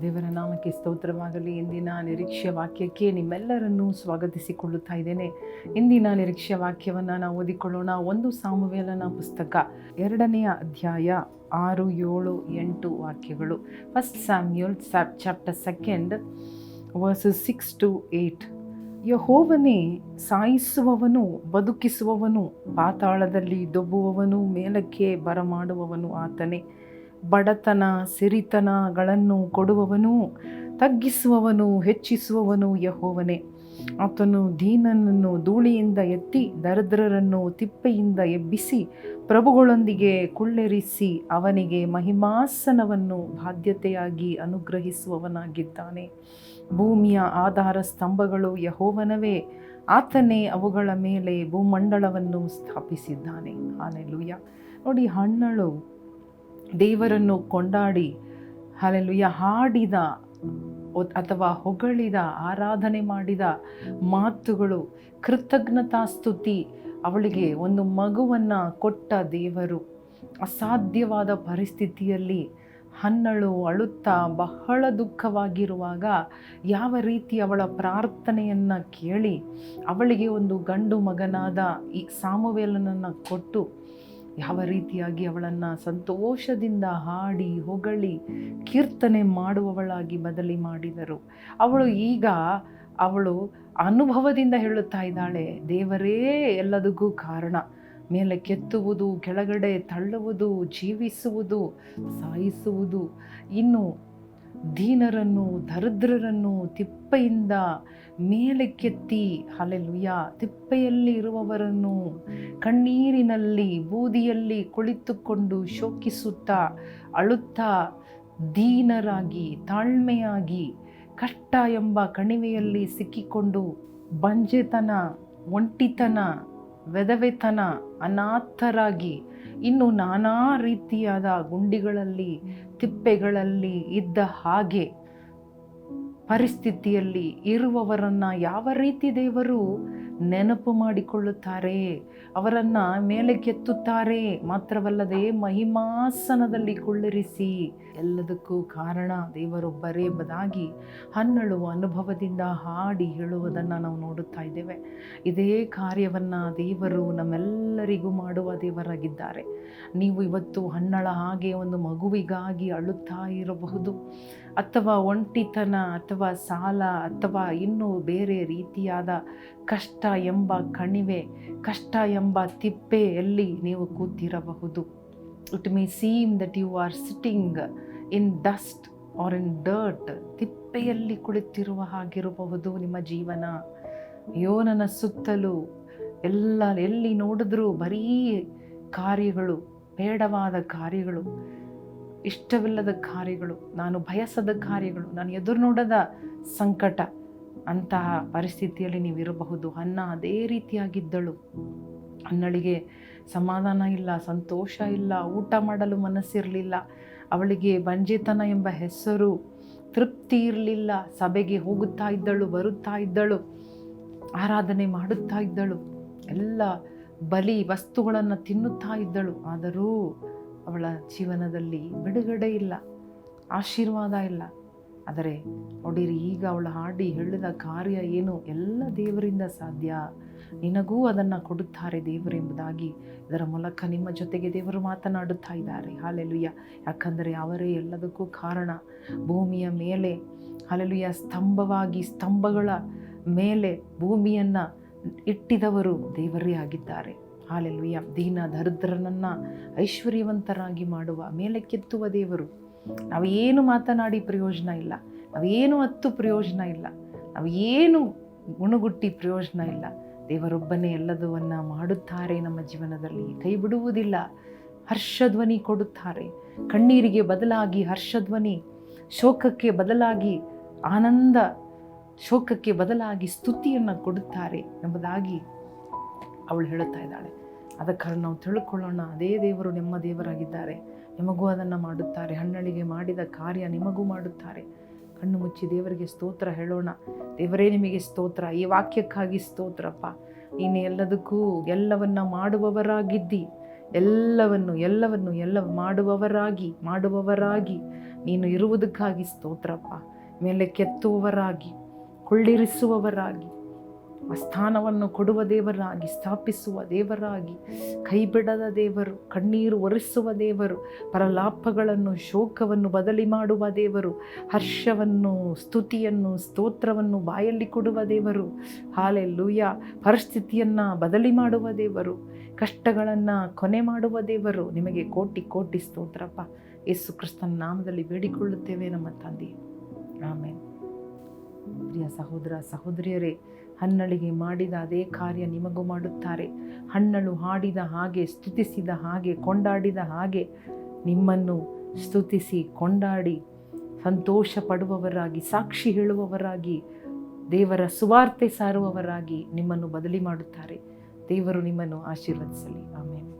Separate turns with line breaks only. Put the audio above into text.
ದೇವರ ನಾಮಕ್ಕೆ ಸ್ತೋತ್ರವಾಗಲಿ. ಇಂದಿನ ನಿರೀಕ್ಷೆ ವಾಕ್ಯಕ್ಕೆ ನಿಮ್ಮೆಲ್ಲರನ್ನೂ ಸ್ವಾಗತಿಸಿಕೊಳ್ಳುತ್ತಾ ಇದ್ದೇನೆ. ಇಂದಿನ ನಿರೀಕ್ಷೆ ವಾಕ್ಯವನ್ನು ನಾವು ಓದಿಕೊಳ್ಳೋಣ. ಒಂದು ಸಾಮುವೇಲನ ಪುಸ್ತಕ, ಎರಡನೆಯ ಅಧ್ಯಾಯ ಆರು, ಏಳು, ಎಂಟು ವಾಕ್ಯಗಳು. First Samuel chapter second verses six to eight ಯಹೋವನೇ ಸಾಯಿಸುವವನು, ಬದುಕಿಸುವವನು, ಪಾತಾಳದಲ್ಲಿ ದೊಬ್ಬುವವನು, ಮೇಲಕ್ಕೆ ಬರಮಾಡುವವನು ಆತನೇ. ಬಡತನ, ಸಿರಿತನಗಳನ್ನು ಕೊಡುವವನು, ತಗ್ಗಿಸುವವನು, ಹೆಚ್ಚಿಸುವವನು ಯಹೋವನೇ. ಆತನು ದೀನನನ್ನು ಧೂಳಿಯಿಂದ ಎತ್ತಿ ದರಿದ್ರರನ್ನು ತಿಪ್ಪೆಯಿಂದ ಎಬ್ಬಿಸಿ ಪ್ರಭುಗಳೊಂದಿಗೆ ಕುಳ್ಳೆರಿಸಿ ಅವನಿಗೆ ಮಹಿಮಾಸನವನ್ನು ಬಾಧ್ಯತೆಯಾಗಿ ಅನುಗ್ರಹಿಸುವವನಾಗಿದ್ದಾನೆ. ಭೂಮಿಯ ಆಧಾರ ಸ್ತಂಭಗಳು ಯಹೋವನವೇ, ಆತನೇ ಅವುಗಳ ಮೇಲೆ ಭೂಮಂಡಲವನ್ನು ಸ್ಥಾಪಿಸಿದ್ದಾನೆ. ಆನೆಲುಯ್ಯ ನೋಡಿ, ಹಣ್ಣಳು ದೇವರನ್ನು ಕೊಂಡಾಡಿ ಹಾಲೆಲುಯ್ಯ ಹಾಡಿದ ಅಥವಾ ಹೊಗಳಿದ ಆರಾಧನೆ ಮಾಡಿದ ಮಾತುಗಳು ಕೃತಜ್ಞತಾ ಸ್ತುತಿ ಅವಳಿಗೆ ಒಂದು ಮಗುವನ್ನು ಕೊಟ್ಟ ದೇವರು. ಅಸಾಧ್ಯವಾದ ಪರಿಸ್ಥಿತಿಯಲ್ಲಿ ಹನ್ನಳು ಅಳುತ್ತಾ ಬಹಳ ದುಃಖವಾಗಿರುವಾಗ ಯಾವ ರೀತಿ ಅವಳ ಪ್ರಾರ್ಥನೆಯನ್ನು ಕೇಳಿ ಅವಳಿಗೆ ಒಂದು ಗಂಡು ಮಗನಾದ ಈ ಸಾಮುವೇಲನನ್ನು ಕೊಟ್ಟು ಯಾವ ರೀತಿಯಾಗಿ ಅವಳನ್ನು ಸಂತೋಷದಿಂದ ಹಾಡಿ, ಹೊಗಳಿ, ಕೀರ್ತನೆ ಮಾಡುವವಳಾಗಿ ಬದಲಿ ಮಾಡಿದರು. ಅವಳು ಈಗ ಅವಳು ಅನುಭವದಿಂದ ಹೇಳುತ್ತಾ ಇದ್ದಾಳೆ, ದೇವರೇ, ಎಲ್ಲದಕ್ಕೂ ಕಾರಣ. ಮೇಲೆ ಕೆತ್ತುವುದು, ಕೆಳಗಡೆ ತಳ್ಳುವುದು, ಜೀವಿಸುವುದು, ಸಾಯಿಸುವುದು, ಇನ್ನು ದೀನರನ್ನು, ದರಿದ್ರರನ್ನು ತಿಪ್ಪೆಯಿಂದ ಮೇಲೆ ಕೆತ್ತಿ ಹಲೆಲುಯ್ಯ ತಿಪ್ಪೆಯಲ್ಲಿ ಇರುವವರನ್ನು ಕಣ್ಣೀರಿನಲ್ಲಿ ಬೂದಿಯಲ್ಲಿ ಕುಳಿತುಕೊಂಡು ಶೋಕಿಸುತ್ತಾ, ಅಳುತ್ತಾ, ದೀನರಾಗಿ, ತಾಳ್ಮೆಯಾಗಿ ಕಷ್ಟ ಎಂಬ ಕಣಿವೆಯಲ್ಲಿ ಸಿಕ್ಕಿಕೊಂಡು ಬಂಜೆತನ, ಒಂಟಿತನ, ವೆದವೆತನ, ಅನಾಥರಾಗಿ ಇನ್ನು ನಾನಾ ರೀತಿಯಾದ ಗುಂಡಿಗಳಲ್ಲಿ ತಿಪ್ಪೆಗಳಲ್ಲಿ ಇದ್ದ ಹಾಗೆ ಪರಿಸ್ಥಿತಿಯಲ್ಲಿ ಇರುವವರನ್ನು ಯಾವ ರೀತಿ ದೇವರು ನೆನಪು ಮಾಡಿಕೊಳ್ಳುತ್ತಾರೆ. ಅವರನ್ನು ಮೇಲೆ ಕೆತ್ತುತ್ತಾರೆ ಮಾತ್ರವಲ್ಲದೆ ಮಹಿಮಾಸನದಲ್ಲಿ ಕುಳ್ಳಿರಿಸಿ. ಎಲ್ಲದಕ್ಕೂ ಕಾರಣ ದೇವರೊಬ್ಬರೇ ಬದಾಗಿ ಹನ್ನಳು ಅನುಭವದಿಂದ ಹಾಡಿ ಹೇಳುವುದನ್ನು ನಾವು ನೋಡುತ್ತಾ ಇದ್ದೇವೆ. ಇದೇ ಕಾರ್ಯವನ್ನು ದೇವರು ನಮ್ಮೆಲ್ಲರಿಗೂ ಮಾಡುವ ದೇವರಾಗಿದ್ದಾರೆ. ನೀವು ಇವತ್ತು ಹನ್ನಳ ಹಾಗೆ ಒಂದು ಮಗುವಿಗಾಗಿ ಅಳುತ್ತಾ ಇರಬಹುದು. ಅಥವಾ ಒಂಟಿತನ ಅಥವಾ ಸಾಲ ಅಥವಾ ಇನ್ನೂ ಬೇರೆ ರೀತಿಯಾದ ಕಷ್ಟ ಎಂಬ ಕಣಿವೆ, ಕಷ್ಟ ಎಂಬ ತಿಪ್ಪೆಯಲ್ಲಿ ನೀವು ಕೂತಿರಬಹುದು. It may seem that you are sitting in dust or in dirt ತಿಪ್ಪೆಯಲ್ಲಿ ಕುಳಿತಿರುವ ಹಾಗಿರಬಹುದು ನಿಮ್ಮ ಜೀವನ. ಯೋನನ ಸುತ್ತಲೂ ಎಲ್ಲ ಎಲ್ಲಿ ನೋಡಿದ್ರೂ ಬರೀ ಕಾರ್ಯಗಳು, ಬೇಡವಾದ ಕಾರ್ಯಗಳು. ಇಷ್ಟವಿಲ್ಲದ ಕಾರ್ಯಗಳು, ನಾನು ಬಯಸದ ಕಾರ್ಯಗಳು, ನಾನು ಎದುರು ನೋಡದ ಸಂಕಟ, ಅಂತಹ ಪರಿಸ್ಥಿತಿಯಲ್ಲಿ ನೀವಿರಬಹುದು. ಅನ್ನ ಅದೇ ರೀತಿಯಾಗಿದ್ದಳು. ಅನ್ನಳಿಗೆ ಸಮಾಧಾನ ಇಲ್ಲ, ಸಂತೋಷ ಇಲ್ಲ, ಊಟ ಮಾಡಲು ಮನಸ್ಸಿರಲಿಲ್ಲ. ಅವಳಿಗೆ ಬಂಜೆತನ ಎಂಬ ಹೆಸರು ತೃಪ್ತಿ ಇರಲಿಲ್ಲ. ಸಭೆಗೆ ಹೋಗುತ್ತಾ ಇದ್ದಳು, ಬರುತ್ತಾ ಇದ್ದಳು, ಆರಾಧನೆ ಮಾಡುತ್ತಾ ಇದ್ದಳು. ಎಲ್ಲ ಬಲಿ ವಸ್ತುಗಳನ್ನು ತಿನ್ನುತ್ತಾ ಇದ್ದಳು. ಆದರೂ ಅವಳ ಜೀವನದಲ್ಲಿ ಬಿಡುಗಡೆ ಇಲ್ಲ, ಆಶೀರ್ವಾದ ಇಲ್ಲ. ಆದರೆ ನೋಡಿರಿ, ಈಗ ಅವಳು ಹಾಡಿ ಹೇಳಿದ ಕಾರ್ಯ ಏನು? ಎಲ್ಲ ದೇವರಿಂದ ಸಾಧ್ಯ. ನಿನಗೂ ಅದನ್ನು ಕೊಡುತ್ತಾರೆ ದೇವರು ಎಂಬುದಾಗಿ ಇದರ ಮೂಲಕ ನಿಮ್ಮ ಜೊತೆಗೆ ದೇವರು ಮಾತನಾಡುತ್ತಾ ಇದ್ದಾರೆ. ಹಾಲೆಲುಯ್ಯ. ಯಾಕಂದರೆ ಅವರೇ ಎಲ್ಲದಕ್ಕೂ ಕಾರಣ. ಭೂಮಿಯ ಮೇಲೆ, ಹಾಲೆಲುಯ್ಯ, ಸ್ತಂಭವಾಗಿ, ಸ್ತಂಭಗಳ ಮೇಲೆ ಭೂಮಿಯನ್ನು ಇಟ್ಟಿದವರು ದೇವರೇ ಆಗಿದ್ದಾರೆ. ಹಾಲೆಲುಯ್ಯ. ದೀನ ದರಿದ್ರನನ್ನು ಐಶ್ವರ್ಯವಂತರಾಗಿ ಮಾಡುವ, ಮೇಲೆ ಕೆತ್ತುವ ದೇವರು. ನಾವು ಏನು ಮಾತನಾಡಿ ಪ್ರಯೋಜನ ಇಲ್ಲ. ನಾವೇನು ಹತ್ತು ಪ್ರಯೋಜನ ಇಲ್ಲ. ನಾವು ಏನು ಗುಣಗುಟ್ಟಿ ಪ್ರಯೋಜನ ಇಲ್ಲ. ದೇವರೊಬ್ಬನೇ ಎಲ್ಲದವನ್ನು ಮಾಡುತ್ತಾರೆ ನಮ್ಮ ಜೀವನದಲ್ಲಿ. ಕೈ ಬಿಡುವುದಿಲ್ಲ. ಹರ್ಷಧ್ವನಿ ಕೊಡುತ್ತಾರೆ. ಕಣ್ಣೀರಿಗೆ ಬದಲಾಗಿ ಹರ್ಷಧ್ವನಿ, ಶೋಕಕ್ಕೆ ಬದಲಾಗಿ ಆನಂದ, ಶೋಕಕ್ಕೆ ಬದಲಾಗಿ ಸ್ತುತಿಯನ್ನು ಕೊಡುತ್ತಾರೆ ಎಂಬುದಾಗಿ ಅವಳು ಹೇಳುತ್ತಾ ಇದ್ದಾಳೆ. ಅದಕ್ಕಾಗಿ ನಾವು ತಿಳ್ಕೊಳ್ಳೋಣ. ಅದೇ ದೇವರು ನಿಮ್ಮ ದೇವರಾಗಿದ್ದಾರೆ. ನಿಮಗೂ ಅದನ್ನು ಮಾಡುತ್ತಾರೆ. ಹಣ್ಣಳಿಗೆ ಮಾಡಿದ ಕಾರ್ಯ ನಿಮಗೂ ಮಾಡುತ್ತಾರೆ. ಕಣ್ಣು ಮುಚ್ಚಿ ದೇವರಿಗೆ ಸ್ತೋತ್ರ ಹೇಳೋಣ. ದೇವರೇ ನಿಮಗೆ ಸ್ತೋತ್ರ. ಈ ವಾಕ್ಯಕ್ಕಾಗಿ ಸ್ತೋತ್ರಪ್ಪ. ನೀನು ಎಲ್ಲದಕ್ಕೂ ಎಲ್ಲವನ್ನ ಮಾಡುವವರಾಗಿದ್ದಿ. ಎಲ್ಲವನ್ನು ಎಲ್ಲವನ್ನು ಎಲ್ಲ ಮಾಡುವವರಾಗಿ ಮಾಡುವವರಾಗಿ. ನೀನು ಇರುವುದಕ್ಕಾಗಿ ಸ್ತೋತ್ರಪ್ಪ. ಮೇಲೆ ಕೆತ್ತುವವರಾಗಿ, ಕೊಳ್ಳಿರಿಸುವವರಾಗಿ. ಆ ಸ್ಥಾನವನ್ನು ಕೊಡುವ ದೇವರಾಗಿ, ಸ್ಥಾಪಿಸುವ ದೇವರಾಗಿ, ಕೈಬಿಡದ ದೇವರು, ಕಣ್ಣೀರು ಒರೆಸುವ ದೇವರು, ಪರಲಾಪಗಳನ್ನು, ಶೋಕವನ್ನು ಬದಲಿ ಮಾಡುವ ದೇವರು, ಹರ್ಷವನ್ನು, ಸ್ತುತಿಯನ್ನು, ಸ್ತೋತ್ರವನ್ನು ಬಾಯಲ್ಲಿ ಕೊಡುವ ದೇವರು ಹಾಲೆ ಲೂಯ ಪರಿಸ್ಥಿತಿಯನ್ನು ಬದಲಿ ಮಾಡುವ ದೇವರು, ಕಷ್ಟಗಳನ್ನು ಕೊನೆ ಮಾಡುವ ದೇವರು, ನಿಮಗೆ ಕೋಟಿ ಕೋಟಿ ಸ್ತೋತ್ರಪ್ಪ. ಯೇಸು ಕ್ರಿಸ್ತನ ನಾಮದಲ್ಲಿ ಬೇಡಿಕೊಳ್ಳುತ್ತೇವೆ ನಮ್ಮ ತಂದೆ. ಆಮೇಲೆ ಪ್ರಿಯ ಸಹೋದರ, ಸಹೋದರಿಯರೇ ಹನ್ನಳಿಗೆ ಮಾಡಿದ ಅದೇ ಕಾರ್ಯ ನಿಮಗೂ ಮಾಡುತ್ತಾರೆ. ಹನ್ನಳು ಹಾಡಿದ ಹಾಗೆ, ಸ್ತುತಿಸಿದ ಹಾಗೆ, ಕೊಂಡಾಡಿದ ಹಾಗೆ ನಿಮ್ಮನ್ನು ಸ್ತುತಿಸಿ, ಕೊಂಡಾಡಿ ಸಂತೋಷ ಪಡುವವರಾಗಿ ಸಾಕ್ಷಿ ಹೇಳುವವರಾಗಿ, ದೇವರ ಸುವಾರ್ತೆ ಸಾರುವವರಾಗಿ ನಿಮ್ಮನ್ನು ಬದಲಿ ಮಾಡುತ್ತಾರೆ. ದೇವರು ನಿಮ್ಮನ್ನು ಆಶೀರ್ವದಿಸಲಿ. ಆಮೇಲೆ